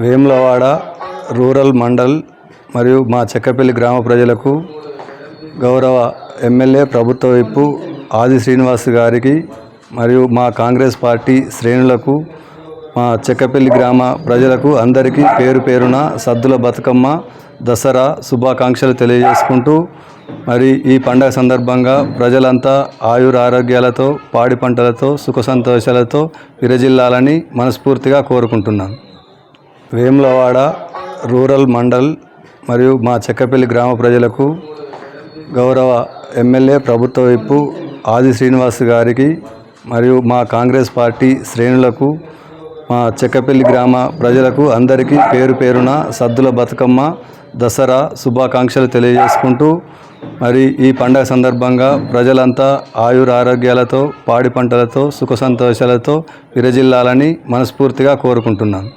Vemulawada rural mandal మరియు మా చెక్కపల్లి గ్రామ ప్రజలకు గౌరవ ఎమ్మెల్యే ప్రభుత్వ విప్పు ఆది శ్రీనివాస్ గారికి మరియు మా కాంగ్రెస్ పార్టీ శ్రేణులకు మా చెక్కపల్లి గ్రామ ప్రజలకు అందరికీ పేరు పేరున సద్దుల బతుకమ్మ దసరా శుభాకాంక్షలు తెలియజేసుకుంటూ మరి ఈ పండగ సందర్భంగా ప్రజలంతా ఆయుర ఆరోగ్యాలతో పాడి పంటలతో సుఖ సంతోషాలతో విరజిల్లాలని మనస్ఫూర్తిగా కోరుకుంటున్నాను. వేములవాడ రూరల్ మండల్ మరియు మా చెక్కపల్లి గ్రామ ప్రజలకు గౌరవ ఎమ్మెల్యే ప్రభుత్వ విప్పు ఆది శ్రీనివాస్ గారికి మరియు మా కాంగ్రెస్ పార్టీ శ్రేణులకు మా చెక్కపల్లి గ్రామ ప్రజలకు అందరికీ పేరు పేరున సద్దుల బతుకమ్మ దసరా శుభాకాంక్షలు తెలియజేసుకుంటూ మరి ఈ పండగ సందర్భంగా ప్రజలంతా ఆయుర ఆరోగ్యాలతో పాడి పంటలతో సుఖ సంతోషాలతో విరజిల్లాలని మనస్ఫూర్తిగా కోరుకుంటున్నాను